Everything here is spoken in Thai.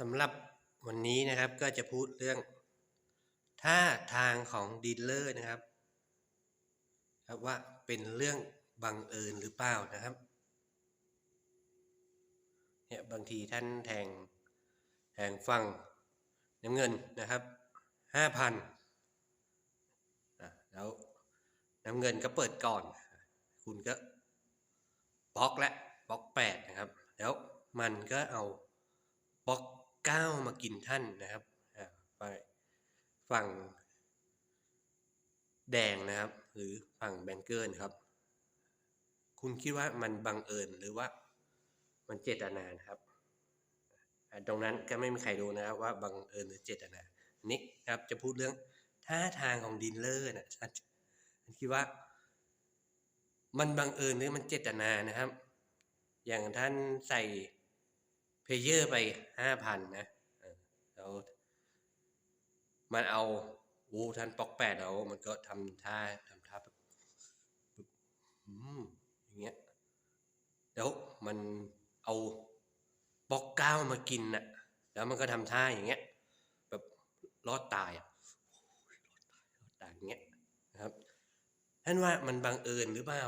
สำหรับวันนี้นะครับก็จะพูดเรื่องท่าทางของดีลเลอร์นะครับครับว่าเป็นเรื่องบังเอิญหรือเปล่านะครับเนี่ยบางทีท่านแทงแทงฟังน้ำเงินนะครับห้าพันแล้วน้ำเงินก็เปิดก่อน คุณก็บล็อกและบล็อกแปดนะครับ แล้วมันก็เอาบล็อก ก้ามากินท่านนะครับอ่าไปฝั่งแดงนะครับ หรือฝั่งแบงเกอร์นะครับ คุณคิดว่ามันบังเอิญหรือว่ามันเจตนานครับ ตรงนั้นก็ไม่มีใครรู้นะครับว่าบังเอิญหรือเจตนาอันนี้นะครับจะพูดเรื่องท่าทางของดีลเลอร์นะท่านคิดว่า มันบังเอิญหรือมันเจตนานะครับ อย่างท่านใส่ เพเยอร์ไปห้าพันนะแล้วมันเอาโอ้ท่านปอกแปดเอามันก็ทำท่าทำท่าแบบอืมอย่างเงี้ยแล้วมันเอาปอกก้ามากินน่ะ แล้วมันก็ทำท่าอย่างเงี้ย แบบรอดตายอะรอดตายรอดตายอย่างเงี้ยนะครับท่านว่ามันบังเอิญหรือเปล่า